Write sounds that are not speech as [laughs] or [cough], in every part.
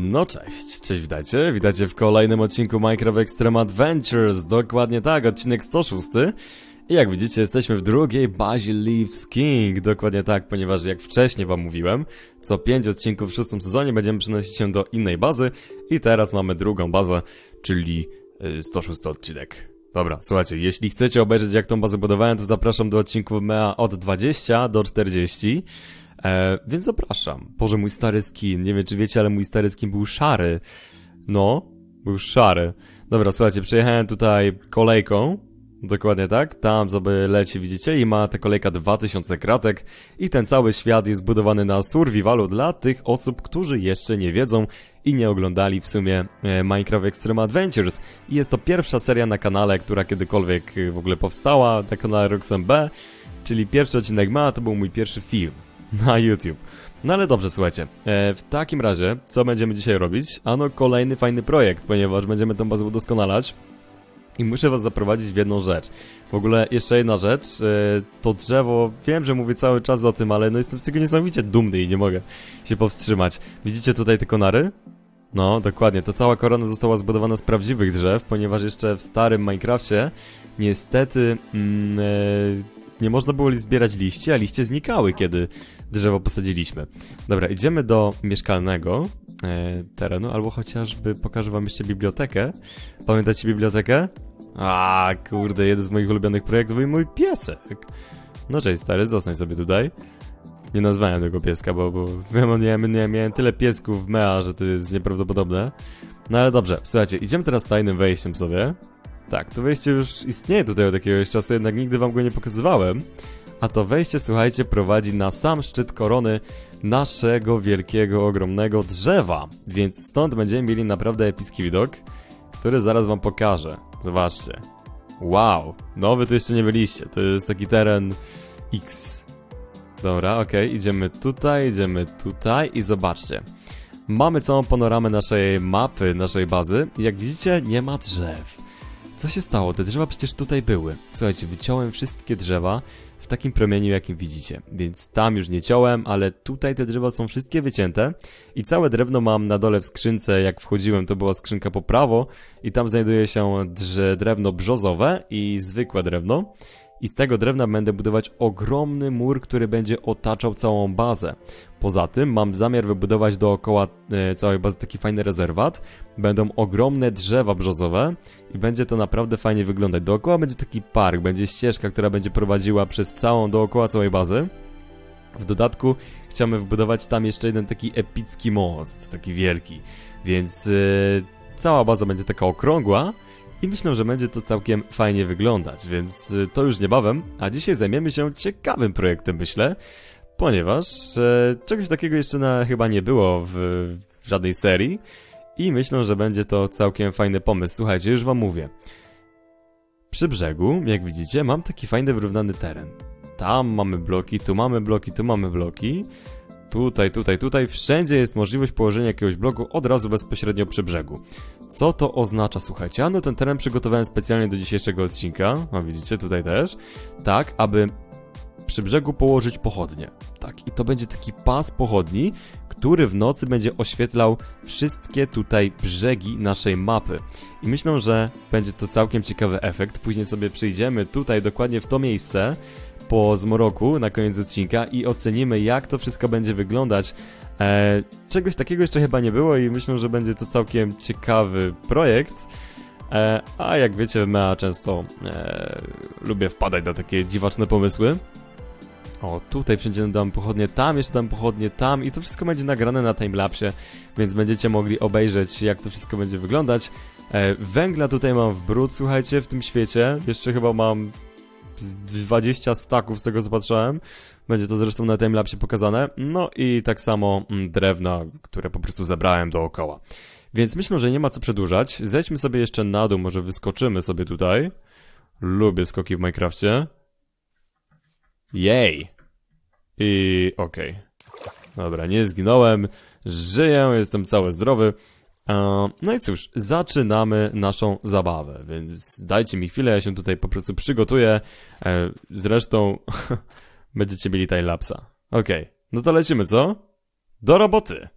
No cześć, cześć witajcie, witajcie w kolejnym odcinku Minecraft Extreme Adventures, dokładnie tak, odcinek 106 i jak widzicie jesteśmy w drugiej bazie Leaves King, dokładnie tak, ponieważ jak wcześniej wam mówiłem, co 5 odcinków w szóstym sezonie będziemy przenosić się do innej bazy. I teraz mamy drugą bazę, czyli y, 106 odcinek. Dobra, słuchajcie, jeśli chcecie obejrzeć jak tą bazę budowałem, to zapraszam do odcinków MEA od 20 do 40. E, więc zapraszam. Boże, mój stary skin. Nie wiem, czy wiecie, ale mój stary skin był szary. No, był szary. Dobra, słuchajcie, przyjechałem tutaj kolejką. Dokładnie tak. Tam sobie leci, widzicie, i ma ta kolejka 2000 kratek. I ten cały świat jest zbudowany na survivalu dla tych osób, którzy jeszcze nie wiedzą i nie oglądali w sumie e, Minecraft Extreme Adventures. I jest to pierwsza seria na kanale, która kiedykolwiek e, w ogóle powstała, na kanale Roxem B. Czyli pierwszy odcinek ma, to był mój pierwszy film [laughs] na YouTube. No ale dobrze, słuchajcie. E, w takim razie, co będziemy dzisiaj robić? Ano kolejny fajny projekt, ponieważ będziemy tą bazę udoskonalać. I muszę was zaprowadzić w jedną rzecz. W ogóle jeszcze jedna rzecz, e, to drzewo, wiem, że mówię cały czas o tym, ale no jestem z tego niesamowicie dumny i nie mogę się powstrzymać. Widzicie tutaj te konary? No, dokładnie. Ta cała korona została zbudowana z prawdziwych drzew, ponieważ jeszcze w starym Minecrafcie niestety mm, e, nie można było zbierać liści, a liście znikały, kiedy drzewo posadziliśmy. Dobra, idziemy do mieszkalnego e, terenu, albo chociażby pokażę wam jeszcze bibliotekę. Pamiętacie bibliotekę? A, kurde, jeden z moich ulubionych projektów i mój piesek. No cześć stary, zostań sobie tutaj. Nie nazwałem tego pieska, bo, bo wiem, nie, nie, miałem tyle piesków w Mea, że to jest nieprawdopodobne. No ale dobrze, słuchajcie, idziemy teraz tajnym wejściem sobie. Tak, to wejście już istnieje tutaj od jakiegoś czasu, jednak nigdy wam go nie pokazywałem. A to wejście, słuchajcie, prowadzi na sam szczyt korony naszego wielkiego, ogromnego drzewa. Więc stąd będziemy mieli naprawdę epicki widok, który zaraz wam pokażę. Zobaczcie. Wow, no wy tu jeszcze nie byliście. To jest taki teren X. Dobra, okay. idziemy tutaj, idziemy tutaj i zobaczcie. Mamy całą panoramę naszej mapy, naszej bazy. Jak widzicie, nie ma drzew. Co się stało? Te drzewa przecież tutaj były. Słuchajcie, wyciąłem wszystkie drzewa takim promieniu, jakim widzicie. Więc tam już nie ciąłem, ale tutaj te drzewa są wszystkie wycięte i całe drewno mam na dole w skrzynce. Jak wchodziłem, to była skrzynka po prawo i tam znajduje się drewno brzozowe i zwykłe drewno i z tego drewna będę budować ogromny mur, który będzie otaczał całą bazę. Poza tym mam zamiar wybudować dookoła e, całej bazy taki fajny rezerwat. Będą ogromne drzewa brzozowe i będzie to naprawdę fajnie wyglądać. Dookoła będzie taki park, będzie ścieżka, która będzie prowadziła przez całą, dookoła całej bazy. W dodatku chciałbym wybudować tam jeszcze jeden taki epicki most, taki wielki. Więc yy, cała baza będzie taka okrągła, i myślę, że będzie to całkiem fajnie wyglądać, więc y, to już niebawem, a dzisiaj zajmiemy się ciekawym projektem, myślę, ponieważ e, czegoś takiego jeszcze na, chyba nie było w, w żadnej serii i myślę, że będzie to całkiem fajny pomysł. Słuchajcie, już wam mówię. Przy brzegu, jak widzicie, mam taki fajny wyrównany teren. Tam mamy bloki, tu mamy bloki, tu mamy bloki. Tutaj, tutaj, tutaj, wszędzie jest możliwość położenia jakiegoś bloku od razu bezpośrednio przy brzegu. Co to oznacza, słuchajcie? Ano ten teren przygotowałem specjalnie do dzisiejszego odcinka, a widzicie tutaj też, tak, aby przy brzegu położyć pochodnie. Tak, i to będzie taki pas pochodni, który w nocy będzie oświetlał wszystkie tutaj brzegi naszej mapy. I myślę, że będzie to całkiem ciekawy efekt. Później sobie przyjdziemy tutaj dokładnie w to miejsce, po zmroku na koniec odcinka i ocenimy, jak to wszystko będzie wyglądać. E, czegoś takiego jeszcze chyba nie było i myślę, że będzie to całkiem ciekawy projekt. E, a jak wiecie, ja często e, lubię wpadać na takie dziwaczne pomysły. O, tutaj wszędzie dam pochodnie, tam jeszcze dam pochodnie, tam i to wszystko będzie nagrane na timelapsie, więc będziecie mogli obejrzeć, jak to wszystko będzie wyglądać. E, węgla tutaj mam w brud, słuchajcie, w tym świecie. Jeszcze chyba mam 20 staków z tego co patrzyłem. Będzie to zresztą na timelapsie pokazane. No i tak samo mm, drewna, które po prostu zebrałem dookoła. Więc myślę, że nie ma co przedłużać. Zejdźmy sobie jeszcze na dół, może wyskoczymy sobie tutaj. Lubię skoki w Minecrafcie. Jej! I okej. Okay. Dobra, nie zginąłem, żyję, jestem cały zdrowy. No i cóż, zaczynamy naszą zabawę, więc dajcie mi chwilę, ja się tutaj po prostu przygotuję. E, zresztą [laughs] będziecie mieli timelapsa. Okej, okay. no to lecimy, co? Do roboty!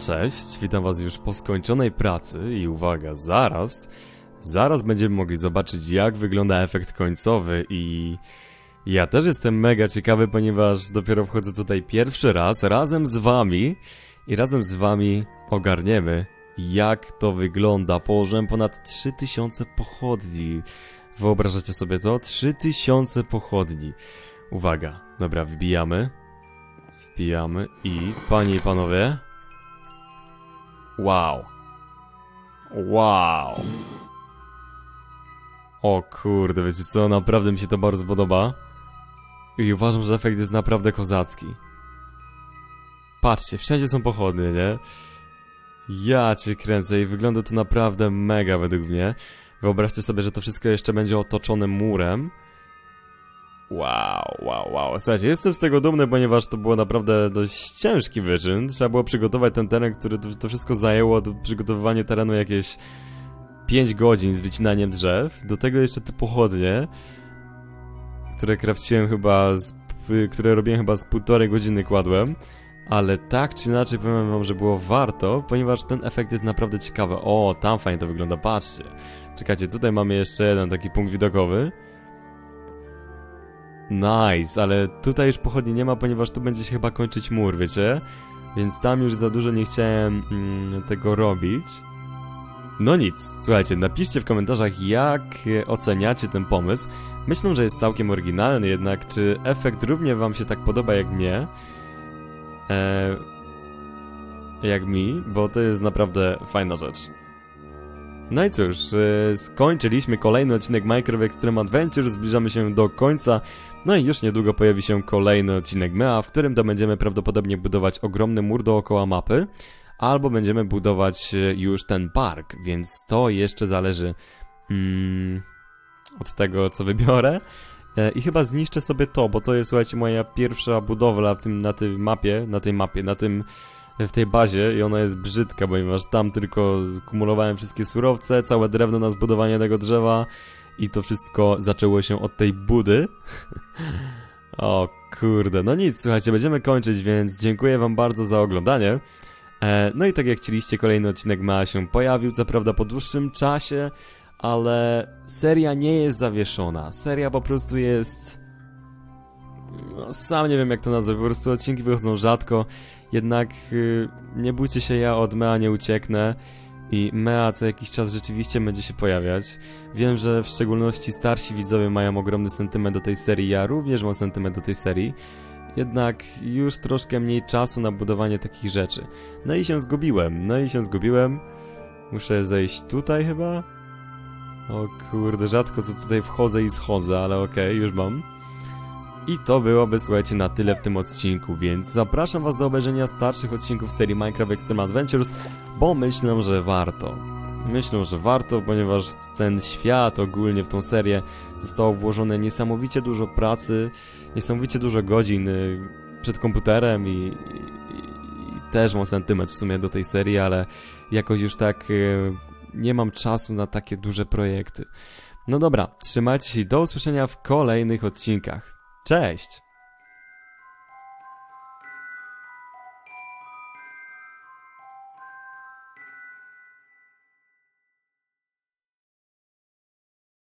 Cześć, witam was już po skończonej pracy i uwaga, zaraz, zaraz będziemy mogli zobaczyć jak wygląda efekt końcowy i ja też jestem mega ciekawy, ponieważ dopiero wchodzę tutaj pierwszy raz razem z wami i razem z wami ogarniemy jak to wygląda. Położyłem ponad 3000 pochodni. Wyobrażacie sobie to? 3000 pochodni. Uwaga, dobra, wbijamy. Wbijamy i panie i panowie. Wow. Wow. O kurde, wiecie co, naprawdę mi się to bardzo podoba. I uważam, że efekt jest naprawdę kozacki. Patrzcie, wszędzie są pochodnie, nie? Ja cię kręcę i wygląda to naprawdę mega według mnie. Wyobraźcie sobie, że to wszystko jeszcze będzie otoczone murem. Wow, wow, wow. Słuchajcie, jestem z tego dumny, ponieważ to było naprawdę dość ciężki wyczyn. Trzeba było przygotować ten teren, który to, to wszystko zajęło, do przygotowywanie terenu jakieś 5 godzin z wycinaniem drzew. Do tego jeszcze te pochodnie, które krawciłem chyba, z, które robiłem chyba z półtorej godziny kładłem. Ale tak czy inaczej powiem wam, że było warto, ponieważ ten efekt jest naprawdę ciekawy. O, tam fajnie to wygląda, patrzcie. Czekajcie, tutaj mamy jeszcze jeden taki punkt widokowy. Nice, ale tutaj już pochodni nie ma, ponieważ tu będzie się chyba kończyć mur, wiecie? Więc tam już za dużo nie chciałem mm, tego robić. No nic, słuchajcie, napiszcie w komentarzach, jak oceniacie ten pomysł. Myślę, że jest całkiem oryginalny, jednak czy efekt równie wam się tak podoba jak mnie? Eee, jak mi, bo to jest naprawdę fajna rzecz. No i cóż, e, skończyliśmy kolejny odcinek Minecraft Extreme Adventure, zbliżamy się do końca, no i już niedługo pojawi się kolejny odcinek MEA, w którym to będziemy prawdopodobnie budować ogromny mur dookoła mapy, albo będziemy budować e, już ten park, więc to jeszcze zależy mm, od tego, co wybiorę. E, I chyba zniszczę sobie to, bo to jest, słuchajcie, moja pierwsza budowla w tym, na tej mapie, na tej mapie, na tym, w tej bazie i ona jest brzydka, ponieważ tam tylko kumulowałem wszystkie surowce, całe drewno na zbudowanie tego drzewa i to wszystko zaczęło się od tej budy. [laughs] o kurde, no nic, słuchajcie, będziemy kończyć, więc dziękuję wam bardzo za oglądanie. E, no i tak jak chcieliście, kolejny odcinek ma się pojawił, co prawda po dłuższym czasie, ale seria nie jest zawieszona. Seria po prostu jest. No, sam nie wiem jak to nazwać, po prostu odcinki wychodzą rzadko. Jednak yy, nie bójcie się, ja od Mea nie ucieknę. I Mea co jakiś czas rzeczywiście będzie się pojawiać. Wiem, że w szczególności starsi widzowie mają ogromny sentyment do tej serii, ja również mam sentyment do tej serii. Jednak już troszkę mniej czasu na budowanie takich rzeczy. No i się zgubiłem, no i się zgubiłem. Muszę zejść tutaj chyba? O kurde, rzadko co tutaj wchodzę i schodzę, ale okej, okay, już mam. I to byłoby, słuchajcie, na tyle w tym odcinku, więc zapraszam was do obejrzenia starszych odcinków serii Minecraft Extreme Adventures, bo myślę, że warto. Myślę, że warto, ponieważ ten świat ogólnie w tą serię zostało włożone niesamowicie dużo pracy, niesamowicie dużo godzin y, przed komputerem i, też mam sentyment w sumie do tej serii, ale jakoś już tak y, nie mam czasu na takie duże projekty. No dobra, trzymajcie się do usłyszenia w kolejnych odcinkach. Cześć!